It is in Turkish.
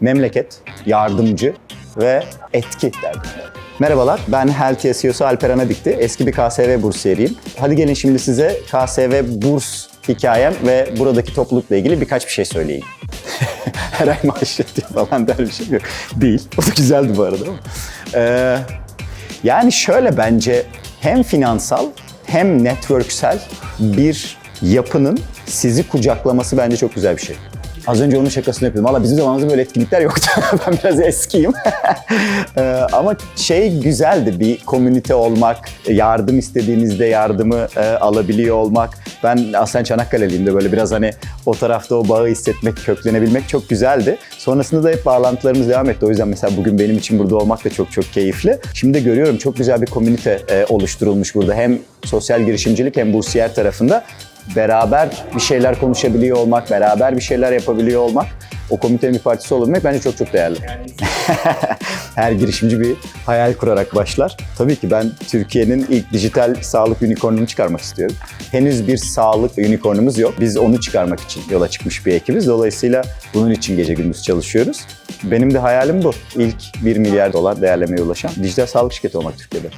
memleket, yardımcı ve etki derdim. Merhabalar, ben Health SEO'su Alper Anadikti. Eski bir KSV bursiyeriyim. Hadi gelin şimdi size KSV burs hikayem ve buradaki toplulukla ilgili birkaç bir şey söyleyeyim. Her ay maaş yatıyor falan der bir şey yok. Değil. O da güzeldi bu arada. Ee, yani şöyle bence hem finansal hem networksel bir yapının sizi kucaklaması bence çok güzel bir şey. Az önce onun şakasını yapıyordum. Valla bizim zamanımızda böyle etkinlikler yoktu. ben biraz eskiyim. Ee, ama şey güzeldi bir komünite olmak, yardım istediğinizde yardımı e, alabiliyor olmak. Ben aslen Çanakkale'liyim de böyle biraz hani o tarafta o bağı hissetmek, köklenebilmek çok güzeldi. Sonrasında da hep bağlantılarımız devam etti. O yüzden mesela bugün benim için burada olmak da çok çok keyifli. Şimdi de görüyorum çok güzel bir komünite e, oluşturulmuş burada. Hem sosyal girişimcilik hem bursiyer tarafında beraber bir şeyler konuşabiliyor olmak, beraber bir şeyler yapabiliyor olmak, o komitenin bir partisi olabilmek bence çok çok değerli. Her girişimci bir hayal kurarak başlar. Tabii ki ben Türkiye'nin ilk dijital sağlık unicornunu çıkarmak istiyorum. Henüz bir sağlık unicornumuz yok. Biz onu çıkarmak için yola çıkmış bir ekibiz. Dolayısıyla bunun için gece gündüz çalışıyoruz. Benim de hayalim bu. İlk 1 milyar dolar değerlemeye ulaşan dijital sağlık şirketi olmak Türkiye'de.